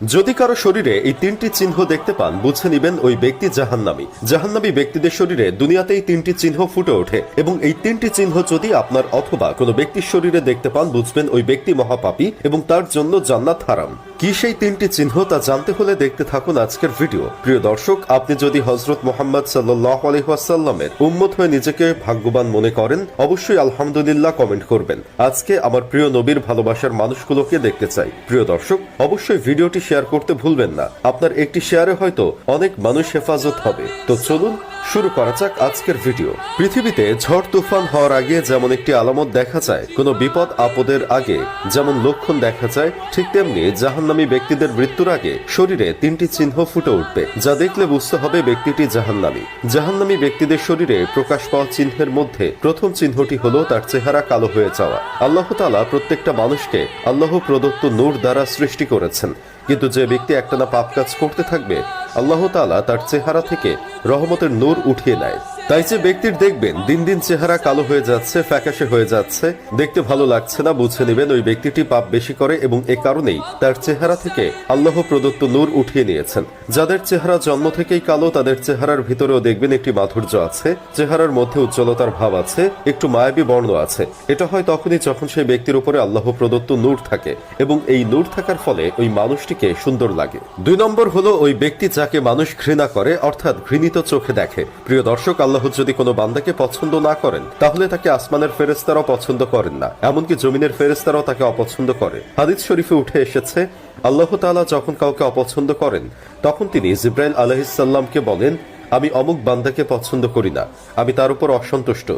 যদি কারও শরীরে এই তিনটি চিহ্ন দেখতে পান, বুঝে নিবেন ওই ব্যক্তি জাহান্নামী। জাহান্নামী ব্যক্তিদের শরীরে দুনিয়াতেই তিনটি চিহ্ন ফুটে ওঠে এবং এই তিনটি চিহ্ন যদি আপনার অথবা কোনো ব্যক্তির শরীরে দেখতে পান, বুঝবেন ওই ব্যক্তি মহাপাপী এবং তার জন্য জান্নাত হারাম। কি সেই তিনটি চিহ্ন তা জানতে হলে দেখতে থাকুন আজকের ভিডিও। প্রিয় দর্শক, আপনি যদি হজরত মোহাম্মদ সাল্লাহ আলহাসাল্লামের উম্মত হয়ে নিজেকে ভাগ্যবান মনে করেন, অবশ্যই আলহামদুলিল্লাহ কমেন্ট করবেন। আজকে আমার প্রিয় নবীর ভালোবাসার মানুষগুলোকে দেখতে চাই। প্রিয় দর্শক, অবশ্যই ভিডিওটি শেয়ার করতে ভুলবেন না। আপনার একটি শেয়ারে হয়তো অনেক মানুষ হেফাজত হবে। তো চলুন শুরু করা যাক আজকের ভিডিও। পৃথিবীতে ঝড় তুফান হওয়ার আগে যেমন একটি আলামত দেখা যায়, কোনো বিপদ আপদের আগে যেমন লক্ষণ দেখা যায়, ঠিক তেমনি জাহান্নামী ব্যক্তিদের মৃত্যুর আগে শরীরে তিনটি চিহ্ন ফুটে উঠবে, যা দেখলে বুঝতে হবে ব্যক্তিটি জাহান্নামী। জাহান্নামী ব্যক্তিদের শরীরে প্রকাশ পাওয়া চিহ্নের মধ্যে প্রথম চিহ্নটি হলো তার চেহারা কালো হয়ে যাওয়া। আল্লাহ তালা প্রত্যেকটা মানুষকে আল্লাহ প্রদত্ত নূর দ্বারা সৃষ্টি করেছেন। কিন্তু যে ব্যক্তি একটানা পাপ কাজ করতে থাকবে আল্লাহ তাআলা তার চেহারা থেকে রহমতের নূর উঠিয়ে নেয়। তাই যে ব্যক্তির দেখবেন, দিন দিন চেহারা কালো হয়ে যাচ্ছে, ফ্যাকাশে হয়ে যাচ্ছে, দেখতে ভালো লাগছে না, বুঝে নেবেন ওই ব্যক্তিটি পাপ বেশি করে এবং এ কারণেই তার চেহারা থেকে আল্লাহ প্রদত্ত নূর উঠিয়ে নিয়েছেন। যাদের চেহারা জন্ম থেকেই কালো, তাদের চেহারার ভিতরেও দেখবেন একটি মাধুর্য আছে, চেহারার মধ্যে উজ্জ্বলতার ভাব আছে, একটু মায়াবী বর্ণ আছে। এটা হয় তখনই যখন সেই ব্যক্তির উপরে আল্লাহ প্রদত্ত নূর থাকে এবং এই নূর থাকার ফলে ওই মানুষটিকে সুন্দর লাগে। দুই নম্বর হলো ওই ব্যক্তি যাকে মানুষ ঘৃণা করে, অর্থাৎ ঘৃণিত চোখে দেখে। প্রিয় দর্শক, আল্লাহ যদি কোনো বান্দাকে পছন্দ না করেন, তাহলে তাকে আসমানের ফেরেস্তারাও পছন্দ করেন না, এমনকি জমিনের ফেরেস্তারাও তাকে অপছন্দ করে। হাদিস শরীফে উঠে এসেছে, আল্লাহ তাআলা যখন কাউকে অপছন্দ করেন, তখন তিনি জিব্রাইল আলহিসাল্লামকে বলেন, আমি অমুক বান্দাকে পছন্দ করি না, আমি তার উপর অসন্তুষ্ট।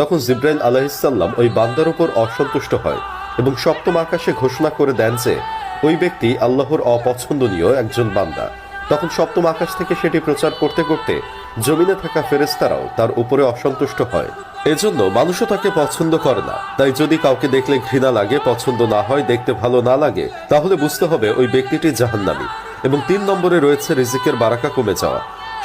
তখন জিব্রাইল আলহিসাল্লাম ওই বান্দার উপর অসন্তুষ্ট হয় এবং সপ্তম আকাশে ঘোষণা করে দেন যে, ওই ব্যক্তি আল্লাহর অপছন্দনীয় একজন বান্দা। তখন সপ্তম আকাশ থেকে সেটি প্রচার করতে করতে জমিনে থাকা ফেরেস্তারাও তার উপরে অসন্তুষ্ট হয়। এজন্য মানুষও তাকে পছন্দ করে না। তাই যদি কাউকে দেখলে ঘৃণা লাগে, পছন্দ না হয়, দেখতে ভালো না লাগে, তাহলে বুঝতে হবে ওই ব্যক্তিটি জাহান্নামী এবং তিন নম্বরে রয়েছে রিজিকের বারাকা কমে যাওয়া,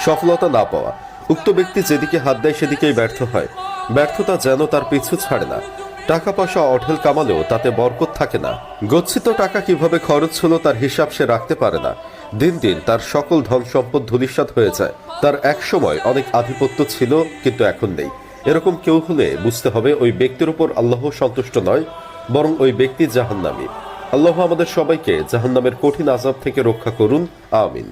সফলতা না পাওয়া। উক্ত ব্যক্তি যেদিকে হাত দেয় সেদিকেই ব্যর্থ হয়। ব্যর্থতা যেন তার পিছু ছাড়ে না। টাকা পয়সা অঢেল কামালেও তাতে বরকত থাকে না। গচ্ছিত টাকা কীভাবে খরচ হলো তার হিসাব সে রাখতে পারে না। দিন দিন তার সকল ধন সম্পদ ধূলিসাৎ হয়ে যায় তার এক সময় অনেক আধিপত্য ছিল, কিন্তু এখন নেই। এরকম কেউ হলে বুঝতে হবে ওই ব্যক্তির উপর আল্লাহ সন্তুষ্ট নয়, বরং ওই ব্যক্তি জাহান্নামী। আল্লাহ আমাদের সবাইকে জাহান্নামের কঠিন আজাব থেকে রক্ষা করুন। আমিন।